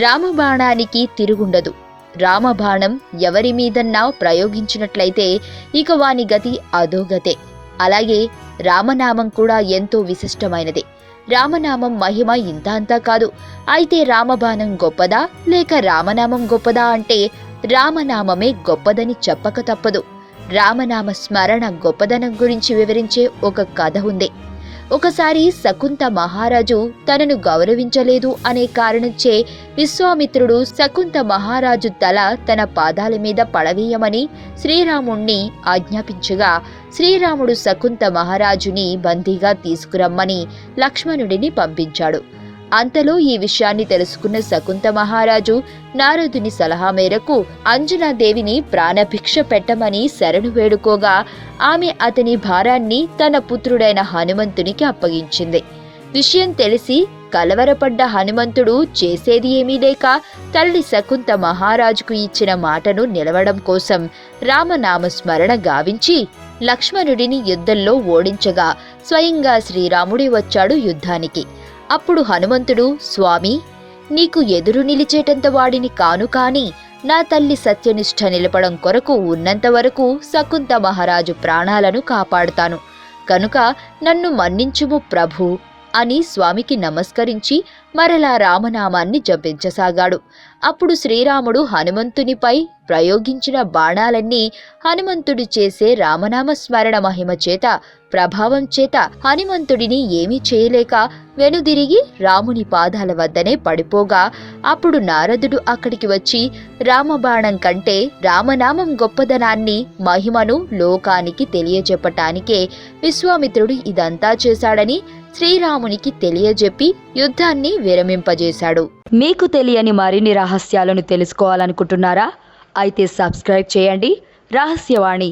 రామబాణానికి తిరుగుండదు. రామబాణం ఎవరి మీదన్నా ప్రయోగించినట్లయితే ఇక వాని గతి అధోగతే. అలాగే రామనామం కూడా ఎంతో విశిష్టమైనది. రామనామం మహిమ ఇంత అంతా కాదు. అయితే రామబాణం గొప్పదా? లేక రామనామం గొప్పదా అంటే రామనామమే గొప్పదని చెప్పక తప్పదు. రామనామ స్మరణ గొప్పదనం గురించి వివరించే ఒక కథ ఉంది. ఒకసారి శకుంత మహారాజు తనను గౌరవించలేదు అనే కారణంచే విశ్వామిత్రుడు శకుంత మహారాజు తల తన పాదాల మీద పడవేయమని శ్రీరాముణ్ణి ఆజ్ఞాపించగా శ్రీరాముడు శకుంత మహారాజుని బందీగా తీసుకురమ్మని లక్ష్మణుడిని పంపించాడు. అంతలో ఈ విషయాన్ని తెలుసుకున్న శకుంత మహారాజు నారదుని సలహా మేరకు అంజనాదేవిని ప్రాణభిక్ష పెట్టమని శరణు వేడుకోగా ఆమె అతని భారాన్ని తన పుత్రుడైన హనుమంతునికి అప్పగించింది. విషయం తెలిసి కలవరపడ్డ హనుమంతుడు చేసేది ఏమీ లేక తల్లి శకుంత మహారాజుకు ఇచ్చిన మాటను నిలవడం కోసం రామనామస్మరణ గావించి లక్ష్మణుడిని యుద్ధంలో ఓడించగా స్వయంగా శ్రీరాముడి వచ్చాడు యుద్ధానికి. అప్పుడు హనుమంతుడు స్వామి నీకు ఎదురు నిలిచేటంత వాడిని కాను కాని నా తల్లి సత్యనిష్ట నిలపడం కొరకు ఉన్నంత వరకు శకుంత మహారాజు ప్రాణాలను కాపాడుతాను. కనుక నన్ను మన్నించుము ప్రభు. అని స్వామికి నమస్కరించి మరలా రామనామాన్ని జపించసాగాడు. అప్పుడు శ్రీరాముడు హనుమంతునిపై ప్రయోగించిన బాణాలన్నీ హనుమంతుడు చేసే రామనామ స్మరణ మహిమ చేత ప్రభావం చేత హనుమంతుడిని ఏమీ చేయలేక వెనుదిరిగి రాముని పాదాల వద్దనే పడిపోగా అప్పుడు నారదుడు అక్కడికి వచ్చి రామబాణం కంటే రామనామం గొప్పదనాన్ని మహిమను లోకానికి తెలియజెప్పటానికే విశ్వామిత్రుడు ఇదంతా చేశాడని శ్రీరామునికి తెలియజెప్పి యుద్ధాన్ని విరమింపజేశాడు. మీకు తెలియని మరిన్ని రహస్యాలను తెలుసుకోవాలనుకుంటున్నారా? అయితే సబ్స్క్రైబ్ చేయండి. రహస్యవాణి.